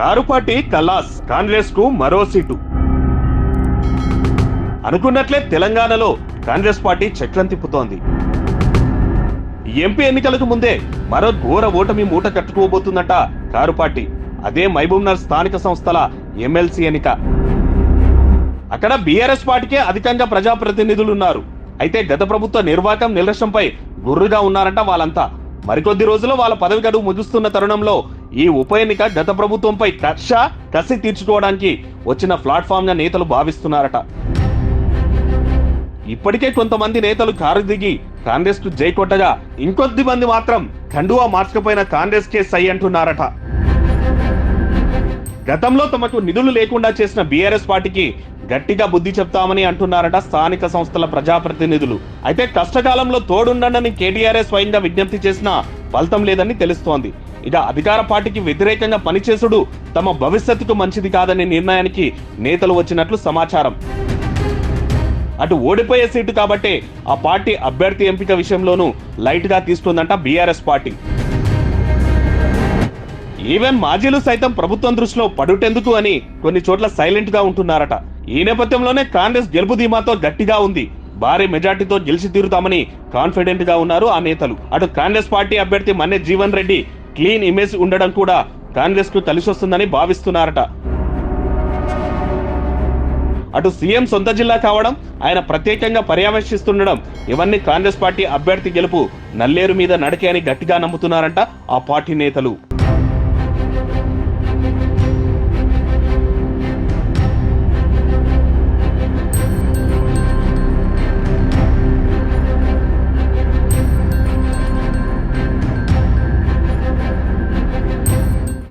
కారుపాటి కలాస్ కాంగ్రెస్కు మరో సీటు. అనుకున్నట్లే తెలంగాణలో కాంగ్రెస్ పార్టీ చక్రం తిప్పుతోంది. ఎంపీ ఎన్నికలకు ముందే మరో ఘోర ఓటమి మూట కట్టుకోబోతుందట కారు పార్టీ అదే మహబూబ్నగర్ స్థానిక సంస్థల ఎమ్మెల్సీ ఎన్నిక. అక్కడ బీఆర్ఎస్ పార్టీకే అధికంగా ప్రజాప్రతినిధులు ఉన్నారు అయితే గత ప్రభుత్వ నిర్వాహకం నిర్లక్ష్యంపై గుర్రుగా ఉన్నారంట వాళ్ళంతా. మరికొద్ది రోజుల్లో వాళ్ళ పదవి గడువు ముగుస్తున్న తరుణంలో ఈ ఉప ఎన్నిక గత ప్రభుత్వంపై కక్ష కసి తీర్చుకోవడానికి వచ్చిన ప్లాట్ఫామ్గా నేతలు భావిస్తున్నారట. ఇప్పటికే కొంతమంది నేతలు కారు దిగి కాంగ్రెస్కు జై కొట్టగా ఇంకొద్ది మంది మాత్రం కండువా మార్చకపోయిన కాంగ్రెస్ కేసు అయ్యి అంటున్నారట. గతంలో తమకు నిధులు లేకుండా చేసిన బీఆర్ఎస్ పార్టీకి గట్టిగా బుద్ధి చెప్తామని అంటున్నారట స్థానిక సంస్థల ప్రజాప్రతినిధులు. అయితే కష్టకాలంలో తోడుండని కేటీఆర్ఎస్ స్వయంగా విజ్ఞప్తి చేసినా ఫలితం లేదని తెలుస్తోంది. ఇక అధికార పార్టీకి వ్యతిరేకంగా పనిచేసుడు తమ భవిష్యత్తుకు మంచిది కాదనే నిర్ణయానికి నేతలు వచ్చినట్లు సమాచారం. అటు ఓడిపోయే సీటు కాబట్టే ఆ పార్టీ అభ్యర్థి ఎంపిక విషయంలోనూ లైట్గా తీస్తుందంట బీఆర్ఎస్ పార్టీ. ఈవెన్ మాజీలు సైతం ప్రభుత్వం దృష్టిలో పడుటెందుకు అని కొన్ని చోట్ల సైలెంట్గా ఉంటున్నారట. ఈ నేపథ్యంలోనే కాంగ్రెస్ గెలుపు ధీమాతో గట్టిగా ఉంది. భారీ మెజార్టీతో గెలిచి తీరుతామని కాన్ఫిడెంట్గా ఉన్నారు ఆ నేతలు. అటు కాంగ్రెస్ పార్టీ అభ్యర్థి మన్నె జీవన్ రెడ్డి క్లీన్ ఇమేజ్ ఉండడం కూడా కాంగ్రెస్కు భావిస్తున్నారట. అటు సీఎం సొంత జిల్లా కావడం ఆయన ప్రత్యేకంగా పర్యవేక్షిస్తుండడం ఇవన్నీ కాంగ్రెస్ పార్టీ అభ్యర్థి గెలుపు నల్లేరు మీద నడకే అని గట్టిగా నమ్ముతున్నారంట ఆ పార్టీ నేతలు.